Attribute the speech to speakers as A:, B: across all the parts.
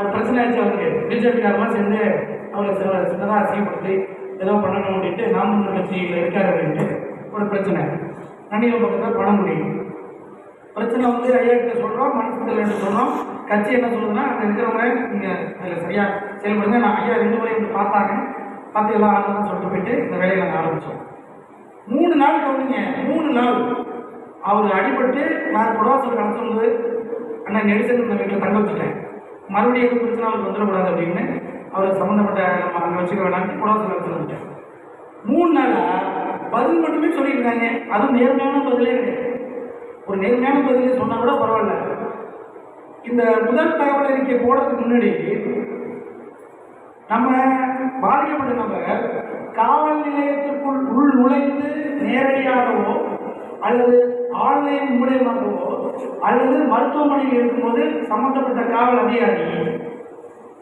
A: ஒரு பிரச்சனை ஆச்சு அவருக்கு. பிஜேபிக்காரெல்லாம் சேர்ந்து அவரை சில சின்னதாக அசிங்கப்படுத்தி ஏதோ பண்ணணும் அப்படின்ட்டு நாம் தமிழர் கட்சியில் இருக்காரு அப்படின்ட்டு ஒரு பிரச்சனை. நன்னிலம் பக்கத்தில் பணம் முடியும். பிரச்சனை வந்து ஐயா கிட்ட சொல்கிறோம் மனசுல சொல்கிறோம் கட்சி என்ன சொல்லுதுன்னா அங்கே இருக்கிறவங்க நீங்கள் அதில் சரியாக செயல்படுங்க. நான் ஐயா ரெண்டு முறை வந்து பார்த்தாங்க. பார்த்து எல்லாம் ஆளுதான் சொல்லிட்டு போயிட்டு இந்த வேலையை நாங்கள் ஆரம்பித்தோம் மூணு நாள் கவனிங்க மூணு நாள். அவர் அடிபட்டு நான் புடவாசல் கடத்துறது அண்ணா நெரிசல் இந்த வீட்டில் தங்க வச்சுட்டேன். மறுபடியும் எதுவும் பிரச்சனை அவருக்கு வந்துடக்கூடாது அப்படின்னு அவர் சம்மந்தப்பட்ட நம்ம அங்கே வச்சுக்க வேணாம்னு புடவாசல் சொல்லிட்டேன் மூணு நாளாக பதில் மட்டுமே சொல்லியிருக்காங்க. அதுவும் நேர்மையான பதிலே கிடையாது. ஒரு நேர்மையான பதிலே சொன்னால் கூட பரவாயில்ல. இந்த முதல் தகவல் அறிக்கை போடுறதுக்கு முன்னாடி நம்ம பாதிக்கப்பட்ட நபர் காவல் நிலையத்திற்குள் உள் நுழைந்து நேரடியாகவோ அல்லது ஆன்லைன் மூலம் அல்லது மருத்துவமனையில் இருக்கும்போது சம்பந்தப்பட்ட காவல் அதிகாரி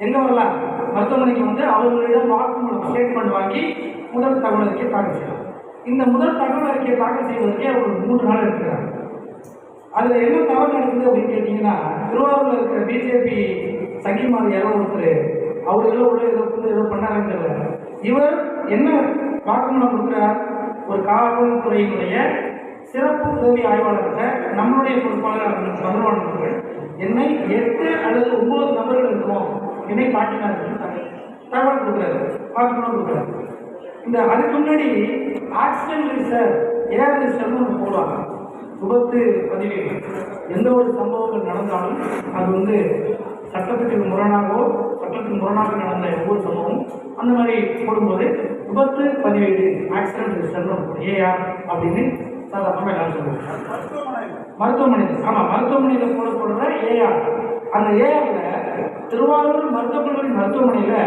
A: எங்க வரலாம்? மருத்துவமனைக்கு வந்து அவர்களிடம் வாக்குமூலம் ஸ்டேட்மெண்ட் வாங்கி முதல் தகவல் அறிக்கை தாக்கல் செய்யலாம். இந்த முதல் தகவல் அறிக்கையை தாக்கல் செய்வதற்கே அவர்கள் மூன்று நாள் இருக்கிறார் அதில் என்ன தவறு நடக்குது அப்படின்னு கேட்டிங்கன்னா திருவாரூரில் இருக்கிற பிஜேபி சங்கிமார் யாரோ ஒருத்தர் அவர் ஏதோ உள்ள ஏதோ வந்து ஏதோ பண்ணாருன்னு இவர் என்ன வாக்குமூலம் கொடுக்குறார்? ஒரு காவல்துறையினுடைய சிறப்பு உதவி ஆய்வாளராக நம்மளுடைய பொறுப்பாளர் பகவான் அவர்கள். என்னை எட்டு அல்லது ஒன்பது நபர்கள் இருக்கிறோம் என்னை காட்டினார்கள் தகவல் கொடுக்குறாரு. வாக்குமூலம் கொடுக்குறாரு. இந்த அதுக்கு முன்னாடி ஆக்சிடென்ட் ரிஜிஸ்டர் ஏர் ரிஜிஸ்டர்னு ஒன்று போடுவாங்க. விபத்து பதிவேடு. எந்த ஒரு சம்பவங்கள் நடந்தாலும் அது வந்து சட்டத்துக்கு முரணாகவோ சட்டத்துக்கு முரணாக நடந்த ஒவ்வொரு சம்பவம் அந்த மாதிரி போடும்போது விபத்து பதிவேடு ஆக்சிடென்ட் ரிஜிஸ்டர்னு ஏஆர் அப்படின்னு சாதாரணமாக எல்லாரும் சொல்லுவாங்க மருத்துவமனையில் ஆமாம் மருத்துவமனையில் போட ஏஆர் அந்த ஏஆர்ல திருவாரூர் மருத்துவக்கல்லூரி மருத்துவமனையில்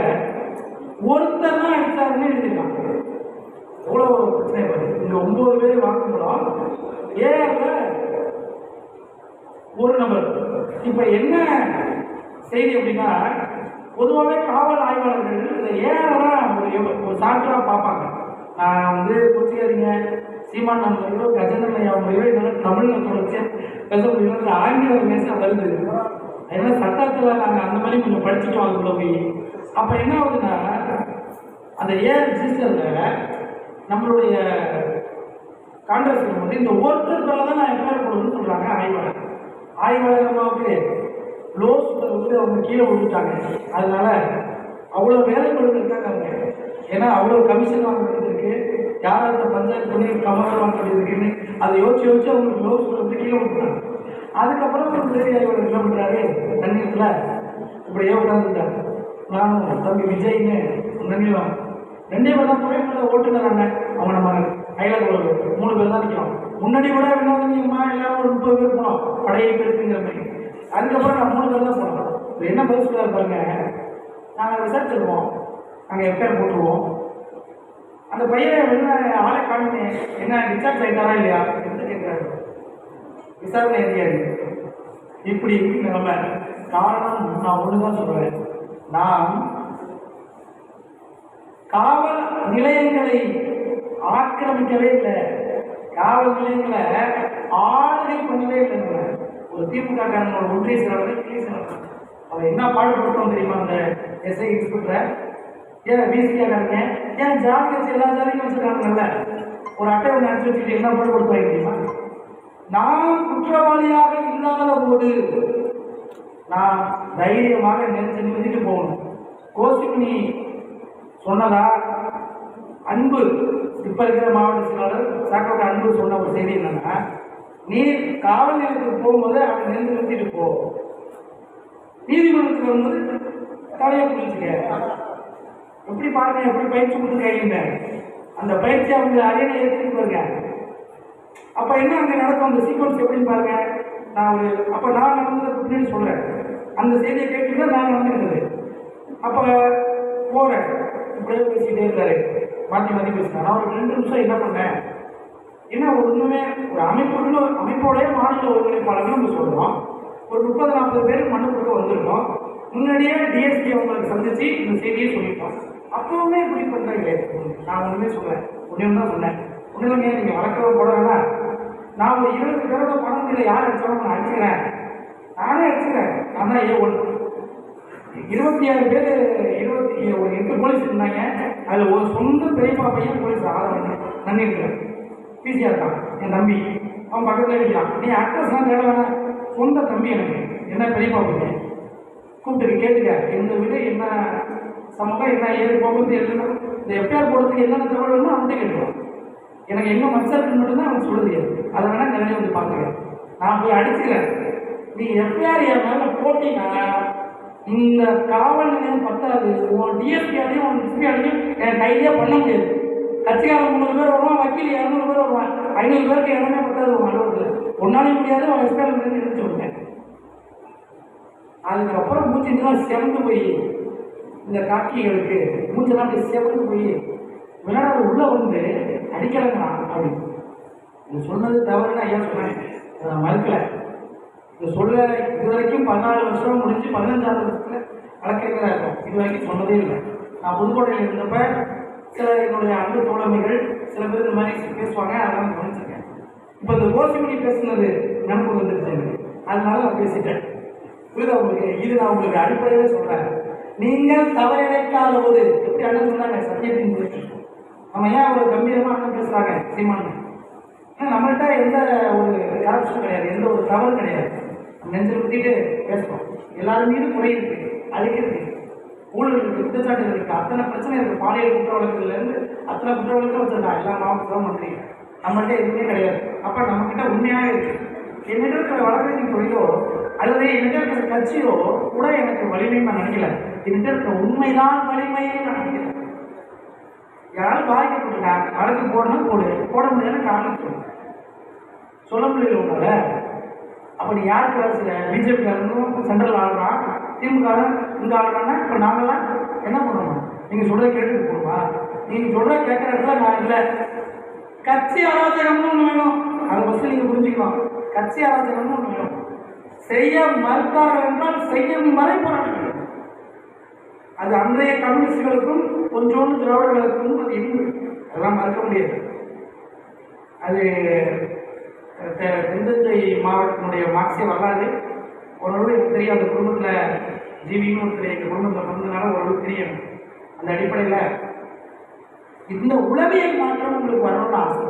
A: ஒருத்தர் தான் அடிச்சாருன்னு எழுதிருக்காங்க எவ்வளோ பிரச்சனை வருது இங்கே ஒன்பது பேர் வாக்குமூலம் ஏஆர்ல ஒரு நபர் இப்போ என்ன செய்தி அப்படின்னா பொதுவாகவே காவல் ஆய்வாளர்கள் இந்த ஏஆர்லாம் ஒரு ஒரு சான்றாக பார்ப்பாங்க. நான் வந்து கொச்சிக்காதீங்க சீமான் நம்பரையோ கஜேந்திரன் ஐயா முறையோ இதெல்லாம் தமிழில் தொடர்ச்சி பேச முடியும் இந்த ஆங்கில பேச வருது. ஏன்னா சட்டத்தில் நாங்கள் அந்த மாதிரி கொஞ்சம் படிச்சுட்டு வாங்க போய். அப்போ என்ன ஆகுதுன்னா அந்த ஏஆர் ரிஜிஸ்டரில் நம்மளுடைய காங்கிரஸ் வந்து இந்த ஒருத்தர் தான் நான் எஃப்ஐஆர் போடணும்னு சொல்கிறாங்க ஆய்வாளர். ஆய்வாளர் அம்மாவுக்கு லோ சுகர் வந்து அவங்க கீழே விட்டுட்டாங்க. அதனால அவ்வளோ வேலை இருக்காங்க அவங்க. ஏன்னா அவ்வளோ கமிஷன் வாங்க அதை யோசிச்சு யோசிச்சு அவங்களுக்கு லோ சுகர் வந்து கீழே விட்டுறாங்க அதுக்கப்புறம் ஒரு உதவி ஆய்வாளர் என்ன பண்ணுறாரு தண்ணீரத்தில் இப்படியே உட்காந்துட்டாங்க நானும் தம்பி விஜய்னு நன்றிலாம் ரெண்டே பேர் தான் துறைமுக ஓட்டுநர் அண்ணன் அவங்க நம்ம கையில் மூணு பேர் தான் நிற்கிறோம் முன்னாடி கூட என்ன வந்தீங்கம்மா எல்லாரும் ஒரு முப்பது பேர் போனோம். பழைய பேருக்குங்கிற மாதிரி. அதுக்கப்புறம் நான் மூணு பேர் தான் போனோம். என்ன பதில் சொல்ல பாருங்க. நாங்கள் விசாரிச்சிருவோம். நாங்கள் எஃப்ஐஆர் போட்டுருவோம். அந்த பையன் என்ன ஆளை காணுமே என்ன டிஸ்சார்ஜ் ஆகிட்டாரா இல்லையா? என்று கேட்குறாரு விசாரணை அதிகாரி. இப்படி நிலைமை காரணம் நான் ஒன்று தான் சொல்கிறேன் நாம் காவல் நிலையங்களை ஆக்கிரமிக்கவே இல்லை. காவல் நிலையங்களை ஆளுகை பண்ணவே இல்லை ஒரு திமுக காரணம் ஒன்றிய செயலாளர் அவன் என்ன பாடுபட்டோம் தெரியுமா அந்த எஸ்ஐ இன்ஸ்பெக்டர் ஏன் பிசிகா இருக்கேன்? ஏன் ஜாதி கட்சி எல்லா வச்சுருக்காங்க வச்சிருக்காங்கல்ல? ஒரு அட்டை ஒன்று அடிச்சு வச்சுட்டு என்ன பாடுபடுத்துவாங்க தெரியுமா? நான் குற்றவாளியாக இல்லாத போது நான் தைரியமாக நினைச்சு நிறுத்திட்டு போகணும். கோசிமணி சொன்னதா? அன்பு. இப்ப இருக்கிற மாவட்ட செயலாளர் சாக்கோட்ட அன்பு சொன்ன ஒரு செய்தி என்னன்னா நீ காவல் நிலையத்துக்கு போகும்போது அவன் நிறுத்தி நிறுத்திட்டு போ. நீதிமன்றத்துக்கு வரும்போது தலையை புரிஞ்சுக்க எப்படி பாருங்க எப்படி பயிற்சி கொடுத்து அந்த பயிற்சி அவங்க அரியணை எடுத்துட்டு வருங்க அப்ப என்ன அங்க நடக்கும்? அந்த சீக்வன்ஸ் எப்படின்னு பாருங்க. நான் ஒரு அப்ப நான் நடந்தது அப்படின்னு சொல்றேன். அந்த செய்தியை கேட்டுட்டு நான் நடந்துருந்தது அப்ப போறேன். இப்படியே பேசிட்டே இருந்தாரு. மாற்றி மாற்றி பேசினார். நான் ஒரு ரெண்டு நிமிஷம் என்ன பண்ணேன்? ஏன்னா ஒரு ஒண்ணுமே ஒரு அமைப்புக்குள்ள அமைப்போடைய மாநில ஒருங்கிணைப்பாளர்கள் நம்ம சொல்றோம். ஒரு முப்பது நாற்பது பேர் மனு கொடுக்க வந்திருக்கோம். முன்னாடியே டிஎஸ்பி அவங்களுக்கு சந்திச்சு இந்த செய்தியை சொல்லிட்டோம். அப்பவுமே இப்படி பண்ணுறீங்க நான் ஒன்றுமே சொல்றேன் ஒண்ணு தான் சொன்னேன். ஒண்ணு இல்லைங்க நீங்கள் வளர்க்கவே போட வேணாம். நான் ஒரு இருபது பேரோட பணம் இல்லை யார் அடித்தாலும் நான் அடிச்சுக்கிறேன். நானே அடிச்சுக்கிறேன். நான் தான் ஏ ஒன்று இருபத்தி ஆறு பேர் இருபத்தி ஒரு எட்டு போலீஸ் இருந்தாங்க. அதில் ஒரு சொந்த பெரியப்பா பையன் போலீஸ் ஆதரவு நன்றி இருக்கிறேன் பிசிஆர் இருக்கான் என் தம்பி. அவன் பக்கத்தில் இருக்கிறான் நீ அட்ரஸ்லாம் தேட வேணாம். சொந்த தம்பி எனக்கு. என்ன பெரியப்பா பையன்? கூப்பிட்டு கேட்டுக்க. எந்த வீடு என்ன சம்பளம் என்ன ஏறி போகுது எழுதணும் இந்த எஃப்ஐஆர் போடுறதுக்கு என்னென்ன தகவல் வேணுமோ அவன்கிட்ட கேட்டுருவான். எனக்கு எங்கே மச்சா இருக்குன்னு மட்டும்தான் அவன் சொல்ல தெரியாது அதை வேணால் நிறைய வந்து பார்க்குறேன் நான் போய் அடிச்சுக்கிறேன். நீ எஃப்ஐஆர் என் மேலே போட்டீங்கன்னா இந்த காவல் நிலையம் பத்தாது. உன் டிஎஸ்பியாலையும் உன் எஸ்பியாலையும் என் கையிலே பண்ண முடியாது. கட்சிக்காரன் முந்நூறு பேர் வருவான் வக்கீல் இரநூறு பேர் வருவான். ஐநூறு பேருக்கு இடமே பத்தாது உன் அலுவலகத்தில். ஒன்னாலையும் முடியாது அவன் எஸ்பியாலும் ஆலை நினைச்சு விட்டேன். அதுக்கப்புறம் மூச்சுலாம் சிறந்து போய் இந்த காக்கிகளுக்கு மூச்செல்லாம் அப்படியே சேவந்து போய் விளையாட உள்ள வந்து அடிக்கலங்கண்ணா அப்படின்னு இது சொன்னது தவறுன்னு ஐயா சொன்னேன்? அதை நான் மறுக்கல. இது சொல்ல இது வரைக்கும் பதினாலு வருஷம் முடிஞ்சு பதினஞ்சாவது வருஷத்தில் வழக்கறிஞராக இருக்கும் இது வரைக்கும் சொன்னதே இல்லை. நான் புதுக்கோட்டையில் இருந்தப்ப சில என்னுடைய அன்பு தோழமைகள் சில பேர் இந்த மாதிரி பேசுவாங்க அதெல்லாம் கவனிச்சிருக்கேன். இப்போ இந்த கோசிமணி பேசுனது நினப்பு வந்துருச்சு எனக்கு. அதனால நான் பேசிட்டேன். புரியுதா உங்களுக்கு? இது நான் உங்களுக்கு அடிப்படையிலே சொல்கிறேன் நீங்கள் தவறிழைக்காத போது எப்படி அண்ணன் சொன்னாங்க? சத்தியத்தின் குறித்து நம்ம ஏன் ஒரு கம்பீரமா அண்ணன் பேசுறாங்க? சீமான். ஏன்னா நம்மள்கிட்ட எந்த ஒரு யாருக்கும் கிடையாது. எந்த ஒரு தவறு கிடையாது. நெஞ்சில் ஊற்றிட்டு பேசுறோம் எல்லாரும் மீது குறை இருக்கு அழிக்கிறது ஊழல் இருக்கு இருக்கு. அத்தனை பிரச்சனை இருக்கு. பாலியல் குற்ற அத்தனை குற்ற வழக்கு வச்சிருக்காங்க. எல்லா மாவட்டத்திலும் மந்திரி நம்மள்ட்ட எதுவுமே கிடையாது. அப்போ நம்மக்கிட்ட உண்மையாக இருக்குது என்னிடம் இருக்கிற வழக்கறிஞர் துறையோ அல்லது என்னிடம் இருக்கிற கட்சியோ கூட எனக்கு வலிமை நான் நினைக்கல. என்னிடம் இருக்கிற உண்மைதான் வலிமைன்னு நான் நினைக்கிறேன் யாராலும் பாதிக்கப்பட்டுட்டா வழக்கு போடணும் போடு. போட முடியாதுன்னு காரணம் சொல்லு. சொல்ல முடியல உங்களால அப்ப நீ யாருக்கு வேலை செய்ய? பிஜேபிக்காரனும் சென்ட்ரல் ஆடுறான் திமுக இந்த ஆடுறான்னா இப்போ நாங்களாம் என்ன பண்ணணும்? நீங்கள் சொல்கிறத கேட்டுட்டு போகணுமா நீங்கள் சொல்கிறத கேட்குற இடத்துல நான் இல்லை. கட்சி அராஜகம்னு ஒன்று வேணும். அதை ஃபஸ்ட்டு நீங்கள் புரிஞ்சுக்கலாம் கட்சி அராஜகம்னு ஒன்று வேணும் செய்ய மறுத்தார்கள் என்றால் செய்யும் வரை போராட்டம் அது அன்றைய கம்யூனிஸ்டுகளுக்கும் கொஞ்சோண்டு திராவிடர்களுக்கும் அது இருந்தது அதெல்லாம் மறுக்க முடியாது. அது தெ- தென்தஞ்சை மாவட்டத்தினுடைய மார்க்சிய வரலாறு. ஓரளவு எனக்கு தெரியும் அந்த குடும்பத்தில் ஜீவியும் ஒருத்தர் எங்கள் குடும்பத்தில் பிறந்தனால ஓரளவு தெரியும். அந்த அடிப்படையில் இந்த உளவியல் மாற்றம் உங்களுக்கு வரணும்னு ஆசை.